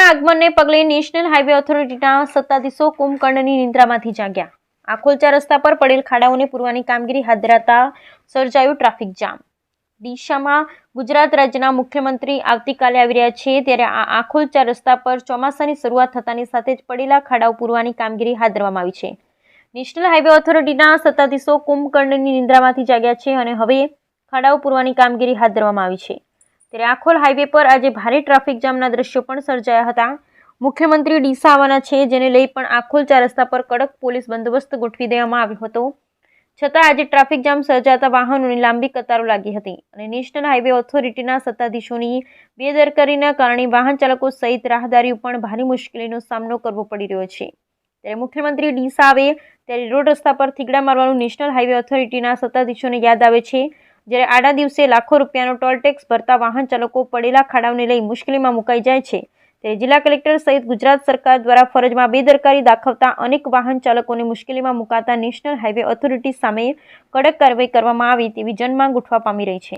આગમનને પગલે national highway ઓથોરિટીના સત્તાધીશો કુંભકર્ણની નિંદ્રામાંથી જાગ્યા. આખોલચા રસ્તા પર પડેલ ખાડાઓને પૂરવાની કામગીરી હાથ ધરાતા સર્જાયું ટ્રાફિક જામ. દિશામાં ગુજરાત રાજ્યના મુખ્યમંત્રી આવતીકાલે આવી રહ્યા છે ત્યારે આ આખોલચા રસ્તા પર ચોમાસાની શરૂઆત થતાની સાથે જ પડેલા ખાડાઓ પૂરવાની કામગીરી હાથ ધરવામાં આવી છે. નેશનલ હાઈવે ઓથોરિટીના સત્તાધીશો કુંભકર્ણની નિંદ્રામાંથી જાગ્યા છે અને હવે ખાડાઓ પૂરવાની કામગીરી હાથ ધરવામાં આવી છે. ત્યારે આખોલ હાઈવે પર આજે ભારે ટ્રાફિક જામના દ્રશ્યો પણ સર્જાયા હતા. મુખ્યમંત્રી ડીસા આવવાના છે, જેને લઈ પણ આખોલ ચાર રસ્તા પર કડક પોલીસ બંદોબસ્ત ગોઠવી દેવામાં આવ્યો હતો. છતાં આજે ટ્રાફિક જામ સર્જાતા વાહનોની લાંબી કતારો લાગી હતી અને નેશનલ હાઈવે ઓથોરિટીના સત્તાધીશોની બેદરકારીના કારણે વાહન ચાલકો સહિત રાહદારીઓ પણ ભારે મુશ્કેલીનો સામનો કરવો પડી રહ્યો છે. ત્યારે મુખ્યમંત્રી ડીસા આવે ત્યારે રોડ રસ્તા પર થીગડા મારવાનું નેશનલ હાઈવે ઓથોરિટીના સત્તાધીશોને યાદ આવે છે. જ્યારે આડા દિવસે લાખો રૂપિયાનો ટોલ ટેક્સ ભરતા વાહન ચાલકો પડેલા ખાડાઓને લઈ મુશ્કેલીમાં મુકાઈ જાય છે. ત્યારે જિલ્લા કલેક્ટર સહિત ગુજરાત સરકાર દ્વારા ફરજમાં બેદરકારી દાખવતા અનેક વાહન ચાલકોને મુશ્કેલીમાં મુકાતા નેશનલ હાઈવે ઓથોરિટી સામે કડક કાર્યવાહી કરવામાં આવે તેવી જનમાંગ ઉઠવા પામી રહી છે.